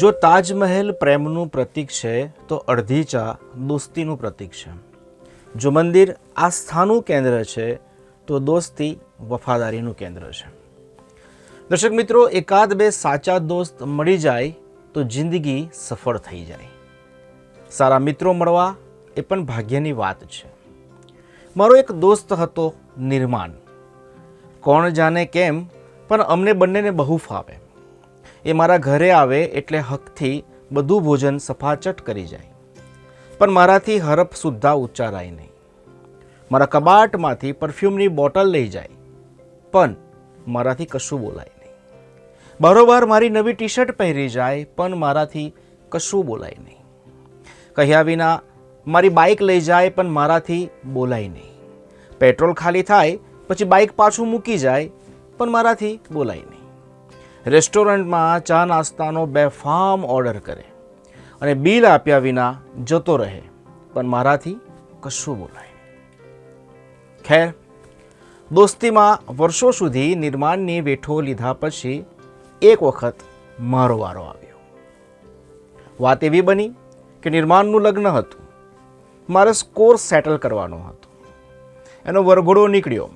જો તાજમહેલ પ્રેમનું પ્રતીક છે, તો અડધી ચા દોસ્તીનું પ્રતીક છે. જો મંદિર આસ્થાનું કેન્દ્ર છે, તો દોસ્તી વફાદારીનું કેન્દ્ર છે. દર્શક મિત્રો, એકાદ બે સાચા દોસ્ત મળી જાય, તો જિંદગી સફળ થઈ જાય. સારા મિત્રો મળવા એ પણ ભાગ્યની વાત છે. મારો એક દોસ્ત હતો નિર્માણ. કોણ જાણે કેમ, પણ અમને બંનેને બહુ ફાવે એ મારા ઘરે આવે એટલે હકથી બધું ભોજન સફાચટ કરી જાય. પણ મારાથી હરફ સુદ્ધા ઉચ્ચારાય નહીં. મારા કબાટમાંથી પરફ્યુમની બોટલ લઈ જાય, પણ મારાથી કશું બોલાય નહીં. બરોબર મારી નવી ટી શર્ટ પહેરી જાય, પણ મારાથી કશું બોલાય નહીં. કહ્યા વિના મારી બાઇક લઈ જાય, પણ મારાથી બોલાય નહીં. પેટ્રોલ ખાલી થાય, પછી બાઇક પાછું મૂકી જાય, પણ મારાથી બોલાય નહીં. રેસ્ટોરન્ટમાં ચા નાસ્તાનો બેફામ ઓર્ડર કરે અને બિલ આપ્યા વિના જતો રહે. પણ મારાથી કશું બોલાય. ખેર, દોસ્તીમાં વર્ષો સુધી નિર્માણની વેઠો લીધા પછી એક વખત મારો વારો આવ્યો. વાત એવી બની કે નિર્માણનું લગ્ન હતું. મારે સ્કોર સેટલ કરવાનો હતો. એનો વરઘોડો નીકળ્યો.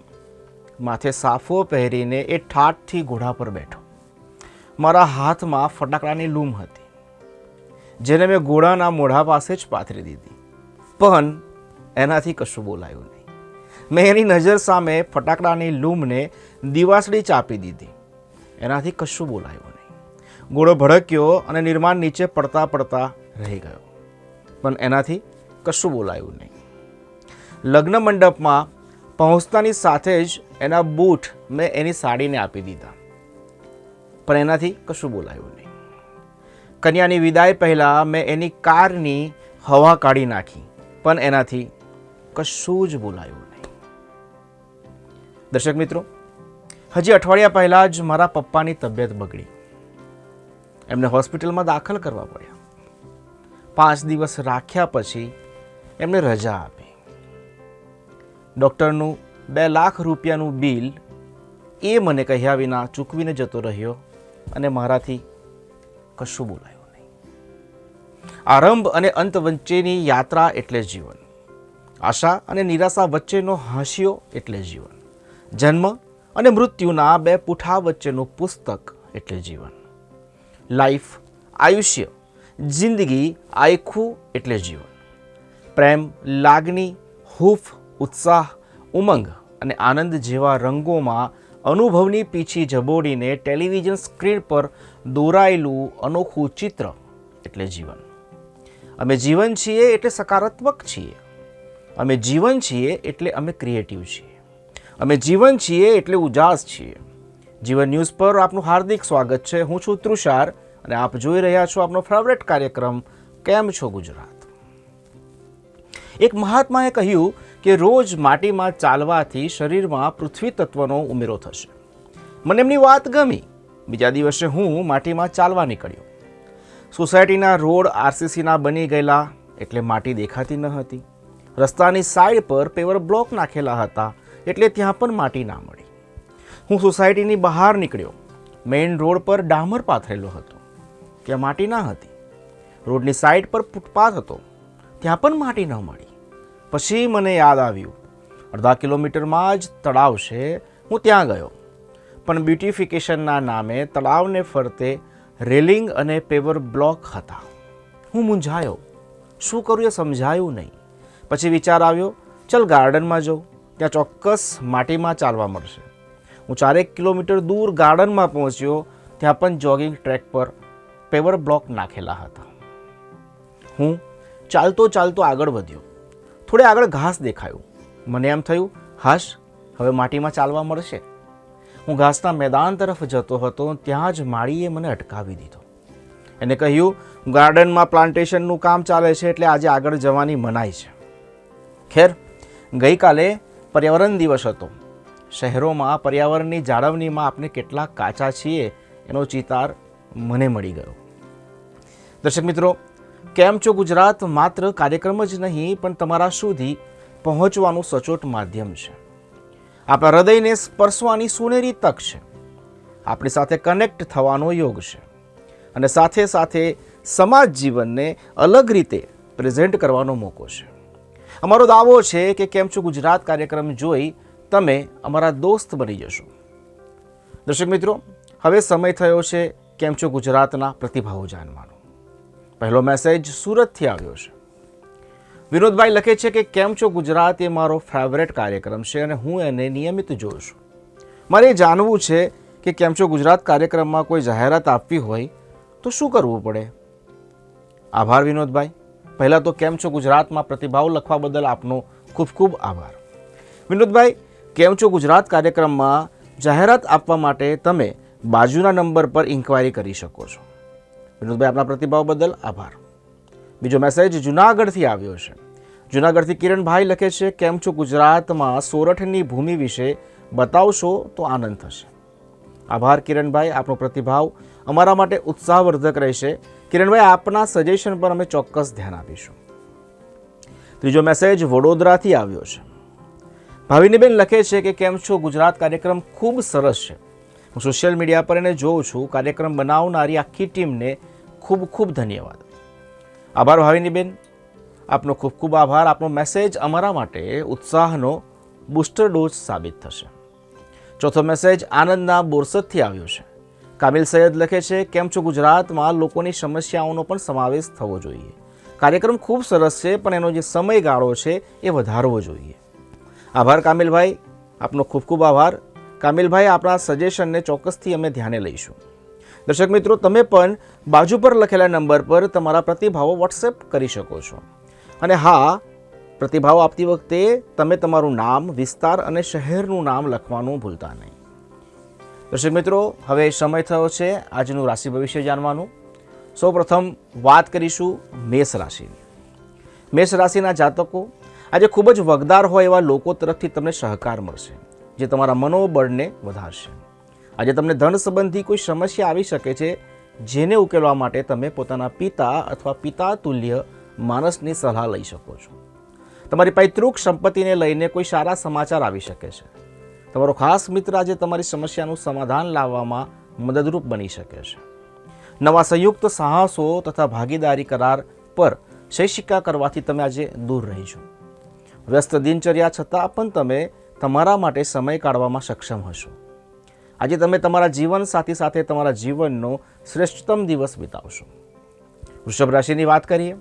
માથે સાફો પહેરીને એ ઠાઠથી ઘોડા પર બેઠો. મારા હાથમાં ફટાકડાની લૂમ હતી, જેને મેં ઘોડાના મોઢા પાસે જ પાથરી દીધી. પણ એનાથી કશું બોલાયું નહીં. મેં એની નજર સામે ફટાકડાની લૂમને દિવાસળી ચાપી દીધી. એનાથી કશું બોલાયું નહીં. ઘોડો ભડક્યો અને નિર્માણ નીચે પડતા પડતા રહી ગયો. પણ એનાથી કશું બોલાયું નહીં. લગ્ન મંડપમાં પહોંચતાની સાથે જ એના બૂટ મેં એની સાડીને આપી દીધા. પણ એનાથી કશું બોલાયું નહીં. કન્યાની વિદાય પહેલાં મેં એની કારની હવા કાઢી નાખી, પણ એનાથી કશું જ બોલાયું નહીં. દર્શક મિત્રો, હજી અઠવાડિયા પહેલાં જ મારા પપ્પાની તબિયત બગડી. એમને હોસ્પિટલમાં દાખલ કરવા પડ્યા. પાંચ દિવસ રાખ્યા પછી એમને રજા આપી. ડૉક્ટરનું બે લાખ રૂપિયાનું બિલ એ મને કહ્યા વિના ચૂકવીને જતો રહ્યો અને મારાથી કશું બોલાયું નહીં. આરંભ અને અંત વચ્ચેની યાત્રા એટલે જીવન. આશા અને નિરાશા વચ્ચેનો હાંસિયો એટલે જીવન. જન્મ અને મૃત્યુના બે પૂઠા વચ્ચેનું પુસ્તક એટલે જીવન. લાઈફ આયુષ્ય, જિંદગી, આયખું એટલે જીવન. પ્રેમ, લાગણી, હૂફ, ઉત્સાહ, ઉમંગ અને આનંદ જેવા રંગોમાં અનુભવની પીછી જબોડીને ટેલિવિઝન સ્ક્રીન પર દોરાયેલું અનોખું ચિત્ર, એટલે જીવન. અમે જીવન છીએ એટલે સકારાત્મક છીએ. અમે જીવન છીએ એટલે અમે ક્રિએટિવ છીએ. અમે જીવન છીએ એટલે ઉજાસ છીએ. જીવન ન્યૂઝ પર આપનું હાર્દિક સ્વાગત છે. હું છું તૃષાર અને આપ જોઈ રહ્યા છો આપનો ફેવરેટ કાર્યક્રમ, કેમ છો ગુજરાત? એક મહાત્માએ કહ્યું કે રોજ માટીમાં ચાલવાથી શરીરમાં પૃથ્વી તત્વનો ઉમેરો થશે. મને એમની વાત ગમી. બીજા દિવસે હું માટીમાં ચાલવા નીકળ્યો. સોસાયટીના રોડ આરસીસીના બની ગયેલા, એટલે માટી દેખાતી ન હતી. રસ્તાની સાઈડ પર પેવર બ્લોક નાખેલા હતા, એટલે ત્યાં પણ માટી ના મળી. હું સોસાયટીની બહાર નીકળ્યો. મેઇન રોડ પર ડામર પાથરેલો હતો. ત્યાં માટી ના હતી. રોડની સાઈડ પર ફૂટપાથ હતો. ત્યાં પણ માટી ન મળી. પછી મને યાદ આવ્યું. અડધા કિલોમીટરમાં જ તળાવ છે, હું ત્યાં ગયો. પણ બ્યુટિફિકેશનના નામે તળાવને ફરતે રેલિંગ અને પેવર બ્લોક હતા. હું મૂંઝાયો. શું કરું એ સમજાયું નહીં. પછી વિચાર આવ્યો, ચલ ગાર્ડનમાં જાઉં. ત્યાં ચોક્કસ માટીમાં ચાલવા મળશે. હું ચારેક કિલોમીટર દૂર ગાર્ડનમાં પહોંચ્યો, ત્યાં પણ જોગિંગ ટ્રેક પર પેવર બ્લોક નાખેલા હતા. હું ચાલતો ચાલતો આગળ વધ્યો. થોડે આગળ ઘાસ દેખાયું. મને એમ થયું, હાશ, હવે માટીમાં ચાલવા મળશે. હું ઘાસના મેદાન તરફ જતો હતો, ત્યાં જ માળીએ મને અટકાવી દીધો. એને કહ્યું, ગાર્ડનમાં પ્લાન્ટેશનનું કામ ચાલે છે એટલે આજે આગળ જવાની મનાઈ છે. ખેર, ગઈકાલે પર્યાવરણ દિવસ હતો. શહેરોમાં પર્યાવરણની જાળવણીમાં આપણે કેટલા કાચા છીએ એનો ચિતાર મને મળી ગયો. દર્શક મિત્રો કેમ છો ગુજરાત? માત્ર કાર્યક્રમ જ નહીં, પણ તમારા સુધી પહોંચવાનું સચોટ માધ્યમ છે. આપણા હૃદયને સ્પર્શવાની સુનેરી તક છે. આપણી સાથે કનેક્ટ થવાનો યોગ છે. અને સાથે સાથે સમાજ જીવનને અલગ રીતે પ્રેઝન્ટ કરવાનો મોકો છે. અમારો દાવો છે કે કેમ છો ગુજરાત કાર્યક્રમ જોઈ તમે અમારા દોસ્ત બની જશો. દર્શક મિત્રો, હવે સમય થયો છે કેમ છો ગુજરાતના પ્રતિભાવો જાણવાનો. પહેલો મેસેજ સુરતથી આવ્યો છે. વિનોદભાઈ લખે છે કે, કેમ છો ગુજરાત? એ મારો ફેવરેટ કાર્યક્રમ છે અને હું એને નિયમિત જોઉં છું. મારે એ જાણવું છે કે કેમ છો ગુજરાત કાર્યક્રમમાં કોઈ જાહેરાત આપવી હોય તો શું કરવું પડે? આભાર વિનોદભાઈ. પહેલાં તો, કેમ છો ગુજરાતમાં? પ્રતિભાવ લખવા બદલ આપનો ખૂબ ખૂબ આભાર. વિનોદભાઈ, કેમ છો ગુજરાત કાર્યક્રમમાં જાહેરાત આપવા માટે તમે બાજુના નંબર પર ઇન્ક્વાયરી કરી શકો છો. વિનોદભાઈ, આપના પ્રતિભાવ બદલ આભાર. બીજો મેસેજ જુનાગઢથી આવ્યો છે. જુનાગઢથી કિરણભાઈ લખે છે, કેમ છો ગુજરાતમાં સોરઠની ભૂમિ વિશે બતાવશો તો આનંદ થશે. આભાર કિરણભાઈ, આપનો પ્રતિભાવ અમારા માટે ઉત્સાહવર્ધક રહેશે. કિરણભાઈ, આપના સજેશન પર અમે ચોક્કસ ધ્યાન આપીશું. ત્રીજો મેસેજ વડોદરાથી આવ્યો છે. ભાવિનીબેન લખે છે કે, કેમ છો? ગુજરાત કાર્યક્રમ ખૂબ સરસ છે. હું સોશિયલ મીડિયા પર એને જોઉં છું. કાર્યક્રમ બનાવનારી આખી ટીમને ખૂબ ખૂબ ધન્યવાદ. આભાર ભાવિનીબેન. આપનો ખૂબ ખૂબ આભાર. આપનો મેસેજ અમારા માટે ઉત્સાહનો બુસ્ટર ડોઝ સાબિત થશે. ચોથો મેસેજ આનંદના બોરસદથી આવ્યો છે. કામિલ સૈયદ લખે છે, કેમ છો ગુજરાતમાં? લોકોની સમસ્યાઓનો પણ સમાવેશ થવો જોઈએ. કાર્યક્રમ ખૂબ સરસ છે, પણ એનો જે સમયગાળો છે એ વધારવો જોઈએ. આભાર કામિલભાઈ. આપનો ખૂબ ખૂબ આભાર. કામિલભાઈ, આપણા સજેશનને ચોક્કસથી અમે ધ્યાને લઈશું. દર્શક મિત્રો, તમે પણ બાજુ પર લખેલા નંબર પર તમારા પ્રતિભાવો વોટ્સએપ કરી શકો છો. અને હા, પ્રતિભાવ આપતી વખતે તમે તમારું નામ, વિસ્તાર અને શહેરનું નામ લખવાનું ભૂલતા નહીં. દર્શક મિત્રો, હવે સમય થયો છે. આજનું રાશિ ભવિષ્ય જાણવાનું. સૌપ્રથમ વાત કરીશું મેષ રાશિની. મેષ રાશિના જાતકો, આજે ખૂબ જ વગદાર હોય એવા લોકો તરફથી તમને સહકાર મળશે, જે તમારા મનોબળને વધારશે. આજે તમને ધન સંબંધી કોઈ સમસ્યા આવી શકે છે, જેને ઉકેલવા માટે તમે પોતાના પિતા અથવા પિતા તુલ્ય માણસની સલાહ લઈ શકો છો. તમારી પૈતૃક સંપત્તિને લઈને કોઈ સારા સમાચાર આવી શકે છે. તમારો ખાસ મિત્ર આજે તમારી સમસ્યાનું સમાધાન લાવવામાં મદદરૂપ બની શકે છે. નવા સંયુક્ત સાહસો તથા ભાગીદારી કરાર પર શૈક્ષિકા કરવાથી તમે આજે દૂર રહીજો વ્યસ્ત દિનચર્યા છતાં પણ તમે તમારા માટે સમય કાઢવામાં સક્ષમ હશો. આજે તમે તમારા જીવન સાથી સાથે તમારા જીવનનો શ્રેષ્ઠતમ દિવસ વિતાવશો. વૃષભ રાશિની વાત કરીએ.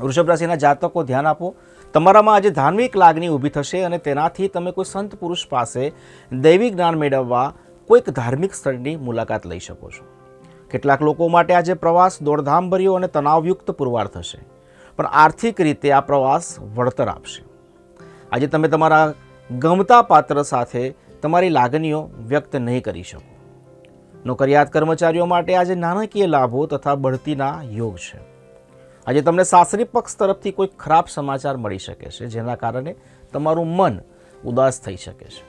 વૃષભ રાશિના જાતકો ધ્યાન આપો. તમારામાં આજે ધાર્મિક લાગણી ઊભી થશે અને તેનાથી તમે કોઈ સંત પુરુષ પાસે દૈવી જ્ઞાન મેળવવા કોઈક ધાર્મિક સ્થળની મુલાકાત લઈ શકો છો. કેટલાક લોકો માટે આજે પ્રવાસ દોડધામભર્યો અને તણાવયુક્ત પુરવાર થશે. પણ આર્થિક રીતે આ પ્રવાસ વળતર આપશે. આજે તમે તમારા ગમતા પાત્ર સાથે તમારી લાગણીઓ વ્યક્ત નહીં કરી શકો. નોકરિયાત કર્મચારીઓ માટે આજે નાણાકીય લાભો તથા બઢતીના યોગ છે. આજે તમને સાસરી પક્ષ તરફથી કોઈ ખરાબ સમાચાર મળી શકે છે, જેના કારણે તમારું મન ઉદાસ થઈ શકે છે.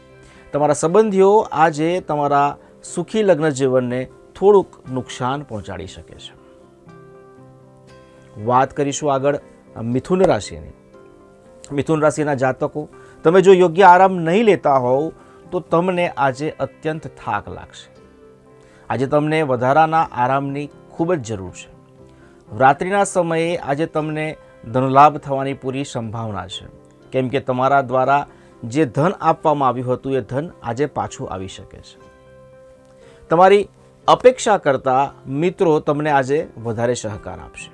તમારા સંબંધીઓ આજે તમારા સુખી લગ્ન જીવનને થોડુંક નુકસાન પહોંચાડી શકે છે. વાત કરીશું આગળ મિથુન રાશિની. મિથુન રાશિના જાતકો, તમે જો યોગ્ય આરામ નહીં લેતા હોવ તો તમને આજે અત્યંત થાક લાગશે. આજે તમને વધારાના આરામની ખૂબ જ જરૂર છે. રાત્રિના સમયે આજે તમને ધનલાભ થવાની પૂરી સંભાવના છે. કેમ કે તમારા દ્વારા જે ધન આપવામાં આવ્યું હતું એ ધન આજે પાછું આવી શકે છે. તમારી અપેક્ષા કરતાં મિત્રો તમને આજે વધારે સહકાર આપશે.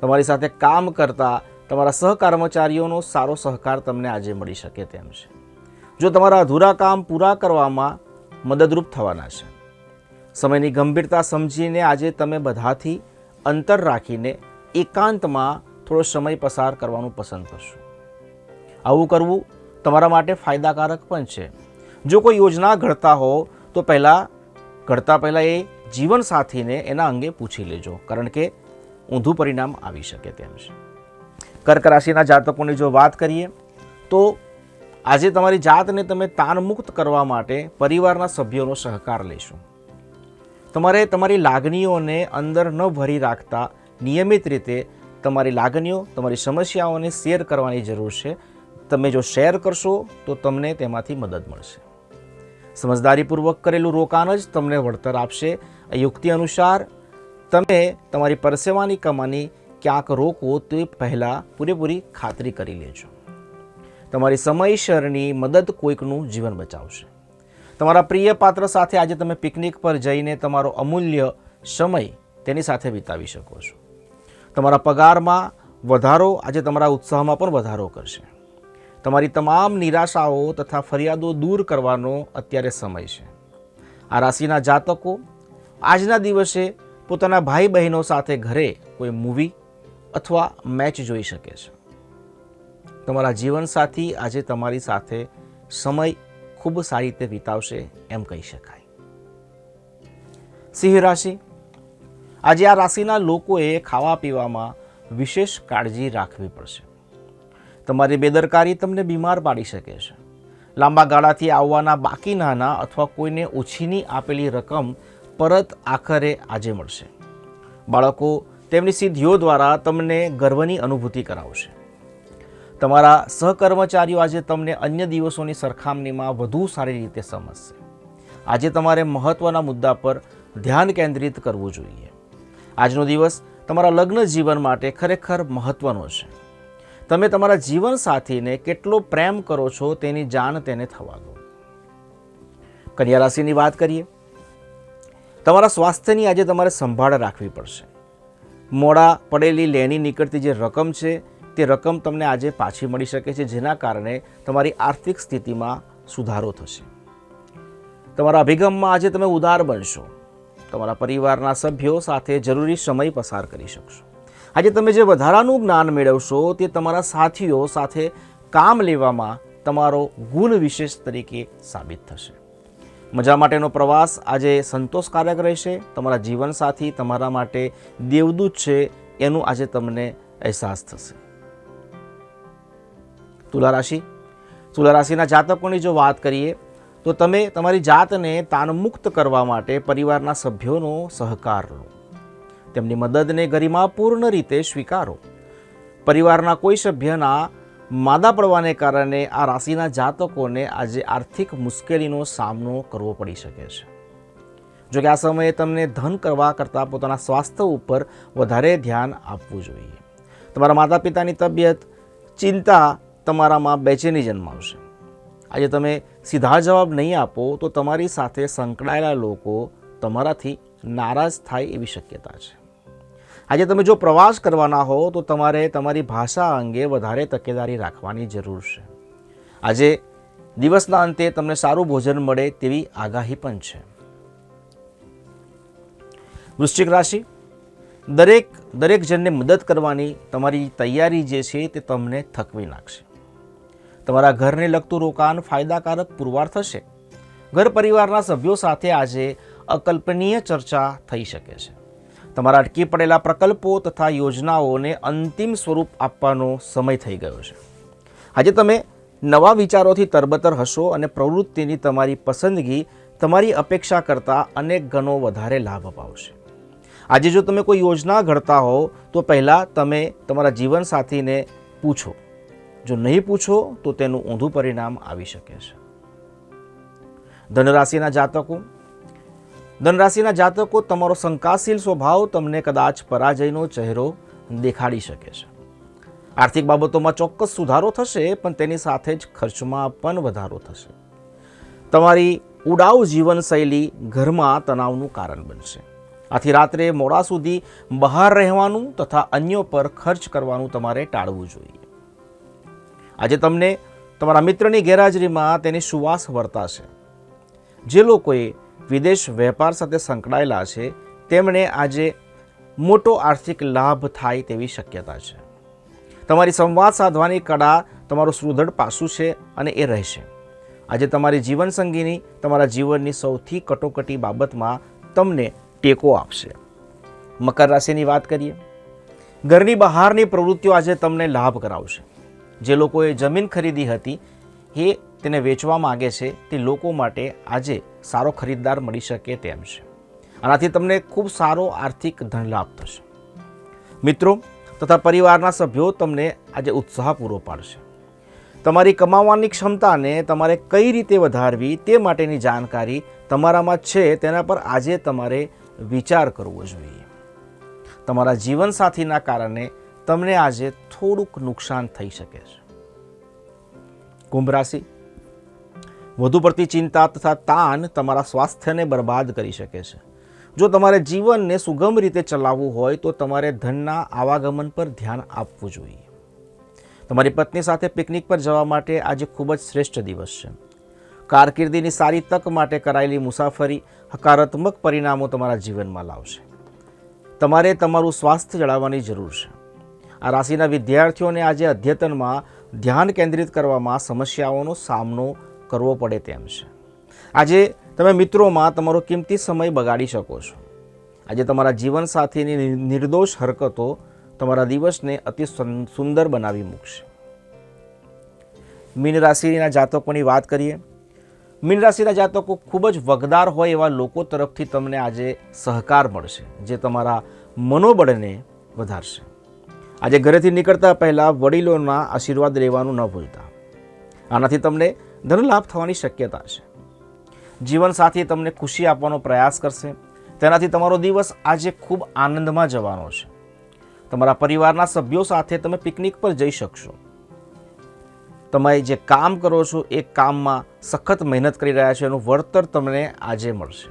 તમારી સાથે કામ કરતા તમારા સહકર્મચારીઓનો સારો સહકાર તમને આજે મળી શકે તેમ છે. જો તમારા અધૂરા કામ પૂરા કરવામાં મદદરૂપ થવાના છે. સમયની ગંભીરતા સમજીને આજે તમે બધાથી અંતર રાખીને એકાંતમાં થોડો સમય પસાર કરવાનું પસંદ કરશો. આવું કરવું તમારા માટે ફાયદાકારક પણ છે. જો કોઈ યોજના ઘડતા હો, તો પહેલાં, ઘડતા પહેલાં એ જીવનસાથીને એના અંગે પૂછી લેજો, કારણ કે ઊંધું પરિણામ આવી શકે તેમ છે. કર્ક રાશિના જાતકોની જો વાત કરીએ, તો આજે તમારી જાતને તમે તાણમુક્ત કરવા માટે પરિવારના સભ્યોનો સહકાર લેશો. તમારે તમારી લાગણીઓને અંદર ન ભરી રાખતા નિયમિત રીતે તમારી લાગણીઓ, તમારી સમસ્યાઓને શેર કરવાની જરૂર છે. તમે જો શેર કરશો, તો તમને તેમાંથી મદદ મળશે. સમજદારીપૂર્વક કરેલું રોકાણ જ તમને વળતર આપશે. યુક્તિ અનુસાર તમે તમારી પરસેવાની કમાની ક્યાંક રોકો તે પહેલાં પૂરેપૂરી ખાતરી કરી લેજો. તમારી સમયસરની મદદ કોઈકનું જીવન બચાવશે. તમારા પ્રિય પાત્ર સાથે આજે તમે પિકનિક પર જઈને તમારો અમૂલ્ય સમય તેની સાથે વિતાવી શકો છો. તમારા પગારમાં વધારો આજે તમારા ઉત્સાહમાં પણ વધારો કરશે. તમારી તમામ નિરાશાઓ તથા ફરિયાદો દૂર કરવાનો અત્યારે સમય છે. આ રાશિના જાતકો આજના દિવસે પોતાના ભાઈ બહેનો સાથે ઘરે કોઈ મૂવી અથવા મેચ જોઈ શકે છે. તમારા જીવનસાથી આજે તમારી સાથે સમય ખૂબ સારી રીતે વિતાવશે એમ કહી શકાય. સિંહ રાશિ. આજે આ રાશિના લોકોએ ખાવા પીવામાં વિશેષ કાળજી રાખવી પડશે. તમારી બેદરકારી તમને બીમાર પાડી શકે છે. લાંબા ગાળાથી આવવાના બાકી નાના અથવા કોઈને ઓછીની આપેલી રકમ પરત આખરે આજે મળશે. બાળકો, તેમની સિદ્ધિઓ દ્વારા તમને ગર્વની અનુભૂતિ કરાવશે. તમારા સહકર્મચારીઓ આજે તમને અન્ય દિવસોની સરખામણીમાં વધુ સારી રીતે સમજશે. આજે તમારે મહત્ત્વના મુદ્દા પર ધ્યાન કેન્દ્રિત કરવું જોઈએ. આજનો દિવસ તમારા લગ્ન જીવન માટે ખરેખર મહત્ત્વનો છે. તમે તમારા જીવનસાથીને કેટલો પ્રેમ કરો છો તેની જાણ તેને થવા દો. કન્યા રાશિની વાત કરીએ. તમારા સ્વાસ્થ્યની આજે તમારે સંભાળ રાખવી પડશે. મોડા પડેલી લેની નીકળતી જે રકમ છે તે રકમ તમને આજે પાછી મળી શકે છે, જેના કારણે તમારી આર્થિક સ્થિતિમાં સુધારો થશે. તમારા અભિગમમાં આજે તમે ઉદાર બનશો. તમારા પરિવારના સભ્યો સાથે જરૂરી સમય પસાર કરી શકશો. આજે તમે જે વધારાનું જ્ઞાન મેળવશો, તે તમારા સાથીઓ સાથે કામ લેવામાં તમારો ગુણ વિશેષ તરીકે સાબિત થશે. મજા માટેનો પ્રવાસ આજે સંતોષકારક રહેશે. તમારા જીવનસાથી તમારા માટે દેવદૂત છે, એનું આજે તમને અહેસાસ થશે. તુલા રાશિ. તુલા રાશિના જાતકોની જો વાત કરીએ, તો તમે તમારી જાતને તાનમુક્ત કરવા માટે પરિવારના સભ્યોનો સહકાર લો. તેમની મદદને ગરિમાપૂર્ણ રીતે સ્વીકારો. પરિવારના કોઈ સભ્યના માદા પડવાને કારણે આ રાશિના જાતકોને આજે આર્થિક મુશ્કેલીનો સામનો કરવો પડી શકે છે. જોકે આ સમયે તમને ધન કરવા કરતાં પોતાના સ્વાસ્થ્ય ઉપર વધારે ધ્યાન આપવું જોઈએ. તમારા માતા પિતાની તબિયત, ચિંતા તમારામાં બેચેની જન્માવશે આજે તમે સીધા જવાબ નહીં આપો તો તમારી સાથે સંકળાયેલા લોકો તમારાથી નારાજ થાય એવી શક્યતા છે. આજે તમે જો પ્રવાસ કરવાના હો તો તમારે તમારી ભાષા અંગે વધારે તકેદારી રાખવાની જરૂર છે. આજે દિવસના અંતે તમને સારું ભોજન મળે તેવી આગાહી પણ છે. વૃશ્ચિક રાશિ, દરેક દરેક જણને મદદ કરવાની તમારી તૈયારી જે છે તે તમને થકવી નાખશે. તમારા ઘરને લગતું રોકાણ ફાયદાકારક પુરવાર થશે. ઘર પરિવારના સભ્યો સાથે આજે અકલ્પનીય ચર્ચા થઈ શકે છે. તમારા અટકી પડેલા પ્રકલ્પો તથા યોજનાઓને અંતિમ સ્વરૂપ આપવાનો સમય થઈ ગયો છે. આજે તમે નવા વિચારોથી તરબતર હશો અને પ્રવૃત્તિની તમારી પસંદગી તમારી અપેક્ષા કરતાં અનેક ગણો વધારે લાભ અપાવશે. આજે જો તમે કોઈ યોજના ઘડતા હો, તો પહેલાં તમે તમારા જીવનસાથીને પૂછો. જો નહીં પૂછો, તો તેનું ઊંધું પરિણામ આવી શકે છે. ધનરાશિના જાતકો ધનરાશિના જાતકો તમારો શંકાશીલ સ્વભાવ તમને કદાચ પરાજયનો ચહેરો દેખાડી શકે છે. આર્થિક બાબતોમાં ચોક્કસ સુધારો થશે, પણ તેની સાથે જ ખર્ચમાં પણ વધારો થશે. તમારી ઉડાઉ જીવનશૈલી ઘરમાં તણાવનું કારણ બનશે. આથી રાત્રે મોડા સુધી બહાર રહેવાનું તથા અન્યો પર ખર્ચ કરવાનું તમારે ટાળવું જોઈએ. આજે તમને તમારા મિત્રની ગેરહાજરીમાં તેની સુવાસ વર્તાશે. જે લોકોએ વિદેશ વેપાર સાથે સંકળાયેલા છે, તેમણે આજે મોટો આર્થિક લાભ થાય તેવી શક્યતા છે. તમારી સંવાદ સાધવાની કળા તમારું સુદૃઢ પાસું છે અને એ રહેશે. આજે તમારી જીવનસંગીની, તમારા જીવનની સૌથી કટોકટી બાબતમાં તમને ટેકો આપશે. મકર રાશિની વાત કરીએ. ઘરની બહારની પ્રવૃત્તિઓ આજે તમને લાભ કરાવશે. જે લોકોએ જમીન ખરીદી હતી, એ તેને વેચવા માગે છે, તે લોકો માટે આજે સારો ખરીદદાર મળી શકે તેમ છે. આનાથી તમને ખૂબ સારો આર્થિક ધનલાભ થશે. મિત્રો, તથા પરિવારના સભ્યો તમને આજે ઉત્સાહ પૂરો પાડશે. તમારી કમાવાની ક્ષમતાને તમારે કઈ રીતે વધારવી તે માટેની જાણકારી તમારામાં છે, તેના પર આજે તમારે વિચાર કરવો જોઈએ. તમારા જીવનસાથીના કારણે તમને આજે થોડુંક નુકસાન થઈ શકે છે. કુંભ રાશિ, વધુ પડતી ચિંતા તથા તાન તમારા સ્વાસ્થ્યને બરબાદ કરી શકે છે. જો તમારે જીવનને સુગમ રીતે ચલાવવું હોય તો તમારે ધનના આવાગમન પર ધ્યાન આપવું જોઈએ. તમારી પત્ની સાથે પિકનિક પર જવા માટે આજે ખૂબ જ શ્રેષ્ઠ દિવસ છે. કારકિર્દીની સારી તક માટે કરાયેલી મુસાફરી હકારાત્મક પરિણામો તમારા જીવનમાં લાવશે. તમારે તમારું સ્વાસ્થ્ય જળાવવાની જરૂર છે. આ રાશિના વિદ્યાર્થીઓને આજે અધ્યતનમાં ધ્યાન કેન્દ્રિત કરવામાં સમસ્યાઓનો સામનો કરવો પડે તેમ છે. આજે તમે મિત્રોમાં તમારો કિંમતી સમય બગાડી શકો છો. આજે તમારા જીવનસાથીની નિર્દોષ હરકતો તમારા દિવસને અતિ સુંદર બનાવી મૂકશે. મીન રાશિના જાતકોની વાત કરીએ. મીન રાશિના જાતકો ખૂબ જ વગદાર હોય એવા લોકો તરફથી તમને આજે સહકાર મળશે, જે તમારા મનોબળને વધારશે. આજે ઘરેથી નીકળતા પહેલાં વડીલોના આશીર્વાદ લેવાનું ન ભૂલતા. આનાથી તમને ધનલાભ થવાની શક્યતા છે. જીવનસાથી તમને ખુશી આપવાનો પ્રયાસ કરશે. તેનાથી તમારો દિવસ આજે ખૂબ આનંદમાં જવાનો છે. તમારા પરિવારના સભ્યો સાથે તમે પિકનિક પર જઈ શકશો. તમે જે કામ કરો છો એ કામમાં સખત મહેનત કરી રહ્યા છો, એનું વળતર તમને આજે મળશે.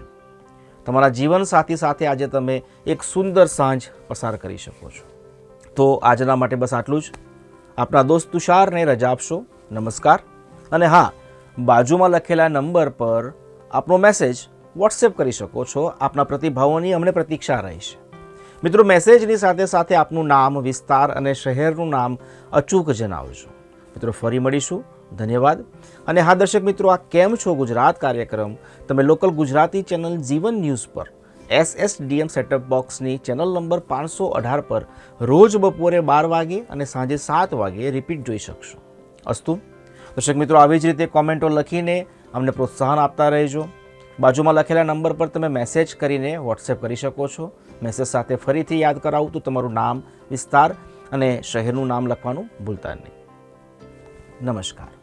તમારા જીવનસાથી સાથે આજે તમે એક સુંદર સાંજ પસાર કરી શકો છો. તો આજના માટે બસ આટલું જ. આપણા દોસ્ત તુષારને રજા આપશો. નમસ્કાર. અને હા, બાજુમાં લખેલા નંબર પર આપનો મેસેજ વોટ્સએપ કરી શકો છો. આપના પ્રતિભાવોની અમને પ્રતીક્ષા રહેશે મિત્રો મેસેજની સાથે સાથે આપનું નામ, વિસ્તાર અને શહેરનું નામ અચૂક જણાવજો. મિત્રો, ફરી મળીશું. ધન્યવાદ. અને હા, દર્શક મિત્રો, આ કેમ છો ગુજરાત કાર્યક્રમ? તમે local Gujarati channel Jeevan news પર એસએસડીએમ સેટઅપ બોક્સની ચેનલ નંબર પાંચસો અઢાર પર રોજ બપોરે બાર વાગે અને સાંજે સાત વાગે રિપીટ જોઈ શકશો. અસ્તુ, દર્શક મિત્રો, આવી જ રીતે કોમેન્ટો લખીને અમને પ્રોત્સાહન આપતા રહેજો. બાજુમાં લખેલા નંબર પર તમે મેસેજ કરીને વોટ્સએપ કરી શકો છો. મેસેજ સાથે ફરીથી યાદ કરાવું તો તમારું નામ વિસ્તાર અને શહેરનું નામ લખવાનું ભૂલતા નહીં. નમસ્કાર.